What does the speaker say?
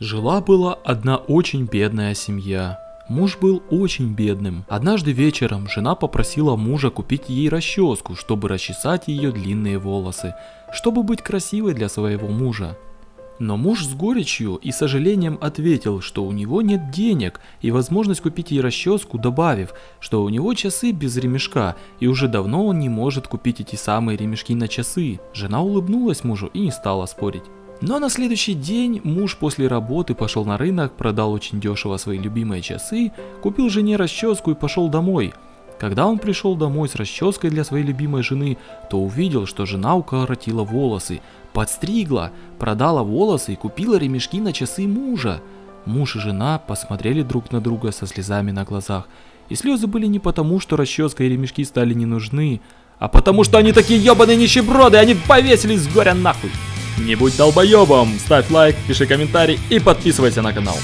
Жила-была одна очень бедная семья. Муж был очень бедным. Однажды вечером жена попросила мужа купить ей расческу, чтобы расчесать ее длинные волосы, чтобы быть красивой для своего мужа. Но муж с горечью и сожалением ответил, что у него нет денег и возможность купить ей расческу, добавив, что у него часы без ремешка и уже давно он не может купить эти самые ремешки на часы. Жена улыбнулась мужу и не стала спорить. Но на следующий день муж после работы пошел на рынок, продал очень дешево свои любимые часы, купил жене расческу и пошел домой. Когда он пришел домой с расческой для своей любимой жены, то увидел, что жена укоротила волосы, подстригла, продала волосы и купила ремешки на часы мужа. Муж и жена посмотрели друг на друга со слезами на глазах. И слезы были не потому, что расческа и ремешки стали не нужны, а потому что они такие ебаные нищеброды, они повесились с горя нахуй. Не будь долбоебом, ставь лайк, пиши комментарий и подписывайся на канал.